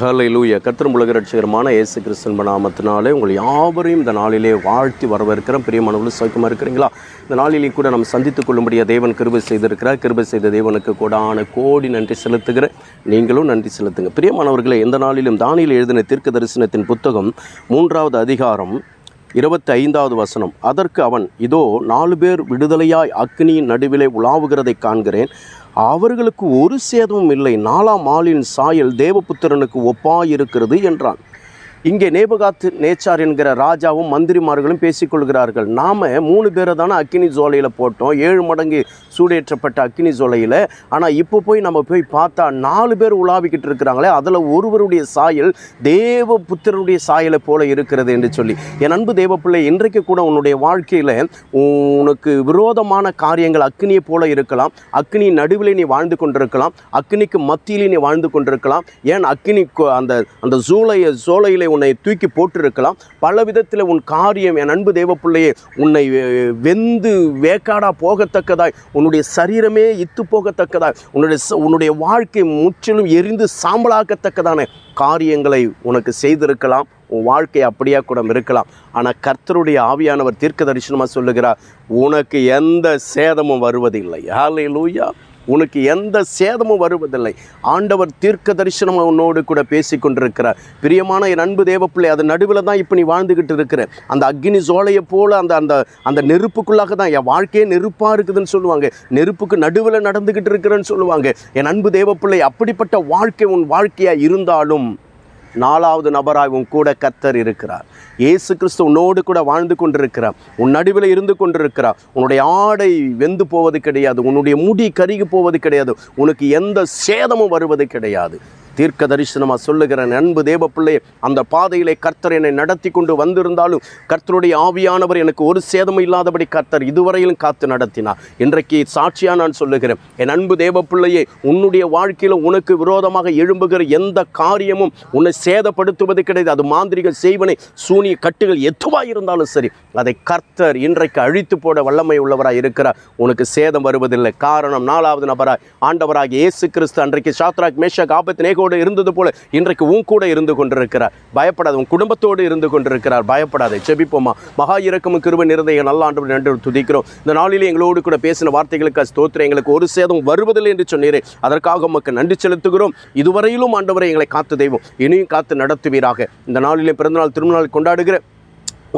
ஹalleluya கர்த்தரும் உலக ரட்சகரமான இயேசு கிறிஸ்தன் நாமத்தினாலே உங்கள் யாவரையும் இந்த நாளிலே வாழ்த்தி வரவேற்கிறோம். பிரியமானவர்களும் சௌக்கியமாக இருக்கிறீங்களா? இந்த நாளிலே கூட நம்ம சந்தித்துக் கொள்ளும்படியாக தேவன் கிருபை செய்திருக்கிறார். கிருபை செய்த தேவனுக்கு கூடான கோடி நன்றி செலுத்துகிறேன். நீங்களும் நன்றி செலுத்துங்க. பிரியமானவர்களே எந்த நாளிலும் தானியில் எழுதின தீர்க்க தரிசனத்தின் புத்தகம் மூன்றாவது அதிகாரம் இருபத்தி ஐந்தாவது வசனம். அதற்கு அவன் இதோ நாலு பேர் விடுதலையாய் அக்னியின் நடுவிலே உலாவுகிறதை காண்கிறேன். அவர்களுக்கு ஒரு சேதமும் இல்லை. நாலாம் ஆளின் சாயல் தேவபுத்திரனுக்கு ஒப்பாயிருக்கிறது என்றான். இங்கே நேபகாத்து நேச்சார் என்கிற ராஜாவும் மந்திரிமார்களும் பேசிக்கொள்கிறார்கள். நாம் மூணு பேரை தானே அக்கினி ஜோலையில் போட்டோம். ஏழு மடங்கு சூடேற்றப்பட்ட அக்கினி ஜோலையில். ஆனால் இப்போ போய் நம்ம போய் பார்த்தா நாலு பேர் உலாவிக்கிட்டு இருக்கிறாங்களே அதில் ஒருவருடைய சாயல் தேவ புத்திரனுடைய சாயலை போல இருக்கிறது என்று சொல்லி. என் அன்பு தேவ பிள்ளை இன்றைக்கு கூட உன்னுடைய வாழ்க்கையில் உனக்கு விரோதமான காரியங்கள் அக்னியை போல இருக்கலாம். அக்னி நடுவில் நீ வாழ்ந்து கொண்டிருக்கலாம். அக்னிக்கு மத்தியிலே நீ வாழ்ந்து கொண்டிருக்கலாம். ஏன் அக்னி அந்த அந்த ஜூலையை சோலையிலே உன்னை தூக்கி போட்டிருக்கலாம். பல விதத்தில் உன் காரியம் என் அன்பு தேவ பிள்ளையே உன்னை வெந்து வேக்காடா போகத்தக்கதாய் உன்னுடைய சரீரமே இத்து போகத்தக்கதாய் உன்னுடைய உன்னுடைய வாழ்க்கை முற்றிலும் எரிந்து சாம்பலாக்கத்தக்கதான காரியங்களை உனக்கு செய்திருக்கலாம். உன் வாழ்க்கை அப்படியே கூட இருக்கலாம். ஆனால் கர்த்தருடைய ஆவியானவர் தீர்க்க தரிசனமாக சொல்லுகிறார் உனக்கு எந்த சேதமும் வருவதில்லை. ஹalleluya உனக்கு எந்த சேதமும் வருவதில்லை. ஆண்டவர் தீர்க்க தரிசனம் உன்னோடு கூட பேசி கொண்டிருக்கிறார். பிரியமான என் அன்பு தேவப்பிள்ளை அது நடுவில் தான் இப்போ நீ வாழ்ந்துக்கிட்டு இருக்கிற. அந்த அக்னி சோலையை போல அந்த அந்த அந்த நெருப்புக்குள்ளாக தான் என் வாழ்க்கையே நெருப்பாக இருக்குதுன்னு சொல்லுவாங்க. நெருப்புக்கு நடுவில் நடந்துக்கிட்டு இருக்கிறேன்னு சொல்லுவாங்க. என் அன்பு தேவப்பிள்ளை அப்படிப்பட்ட வாழ்க்கை உன் வாழ்க்கையாக இருந்தாலும் நாலாவது நபராய் உன் கூட கத்தர் இருக்கிறார். இயேசு கிறிஸ்து உன்னோடு கூட வாழ்ந்து கொண்டிருக்கிறார். உன் நடுவில் இருந்து கொண்டிருக்கிறார். உன்னுடைய ஆடை வெந்து போவது கிடையாது. உன்னுடைய முடி கருகி போவது கிடையாது. உனக்கு எந்த சேதமும் வருவது கிடையாது. தீர்க்க தரிசனமாக சொல்லுகிற அன்பு தேவ பிள்ளை அந்த பாதையிலே கர்த்தர் என்னை நடத்தி கொண்டு வந்திருந்தாலும் கர்த்தருடைய ஆவியானவர் எனக்கு ஒரு சேதமும் இல்லாதபடி கர்த்தர் இதுவரையிலும் காத்து நடத்தினார். இன்றைக்கு சாட்சியாக நான் சொல்லுகிறேன் என் அன்பு தேவ பிள்ளையே உன்னுடைய வாழ்க்கையில் உனக்கு விரோதமாக எழும்புகிற எந்த காரியமும் உன்னை சேதப்படுத்துவது கிடையாது. அது மாந்திரிக செய்வனை சூனிய கட்டுகள் எதுவாக இருந்தாலும் சரி அதை கர்த்தர் இன்றைக்கு அழித்து போட வல்லமை உள்ளவராக இருக்கிறார். உனக்கு சேதம் வருவதில்லை. காரணம் நாலாவது நபராய் ஆண்டவராக இயேசு கிறிஸ்து அன்றைக்கு சாத்ராக் மேஷக் ஆபத் கூட இருந்தது போல இன்றைக்கு உன் கூட இருந்து கொண்டிருக்கிறார். பயப்படாத உன் குடும்பத்தோடு இருந்து கொண்டிருக்கிறார். பயப்படாது செபிப்போமா? மகா இறக்கமும் கிருப நிறதைய நல்ல ஆண்டு நன்றி துதிக்கிறோம். இந்த நாளிலே எங்களோடு கூட பேசின வார்த்தைகளுக்கு ஸ்தோத்திரம். எங்களுக்கு ஒரு சேதம் வருவதில்லை என்று சொன்னீரே. அதற்காக உமக்கு நன்றி செலுத்துகிறோம். இதுவரையிலும் ஆண்டவரை எங்களை காத்து தெய்வம். இனியும் காத்து நடத்துவீராக. இந்த நாளிலே பிறந்தநாள் திருநாள் கொண்டாடுகிற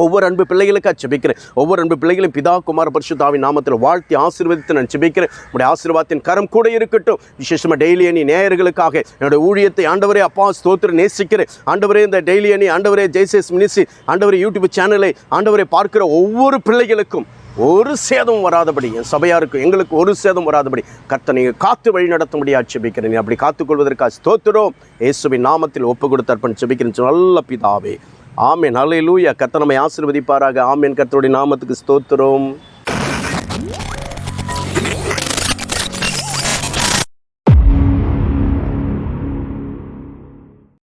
ஒவ்வொரு அன்பு பிள்ளைகளுக்காக செபிக்கிறேன் ஒவ்வொரு அன்பு பிள்ளைகளையும் பிதா குமார பரிசுத்தாவின் நாமத்தில் வாழ்த்தி ஆசீர்வதித்து நான் செபிக்கிறேன் உடைய ஆசீர்வாதத்தின் கரம் கூட இருக்கட்டும். விசேஷமாக டெய்லி அணி நேயர்களுக்காக என்னுடைய ஊழியத்தை ஆண்டவரே அப்பா ஸ்தோத்திரம் நேசிக்கிறேன். ஆண்டவரே இந்த டெய்லி அணி ஆண்டவரே ஜெய்சேஸ் மினிசி ஆண்டவரே யூடியூப் சேனலை ஆண்டவரை பார்க்கிற ஒவ்வொரு பிள்ளைகளுக்கும் ஒரு சேதம் வராதபடி என் சபையாருக்கு எங்களுக்கு ஒரு சேதம் வராதபடி கர்த்தர் நீங்கள் காத்து வழி நடத்தும்படி செபிக்கிறேன் நீ அப்படி காத்துக்கொள்வதற்காக ஸ்தோத்திரம். இயேசுவின் நாமத்தில் ஒப்பு கொடுத்து அர்ப்பணி செபிக்கிறேன் நல்ல பிதாவே ஆமேன். அலையிலூயா கத்த நம்மை ஆசீர்வதிப்பாராக. ஆமேன். கத்தருடைய நாமத்துக்கு ஸ்தோத்திரம்.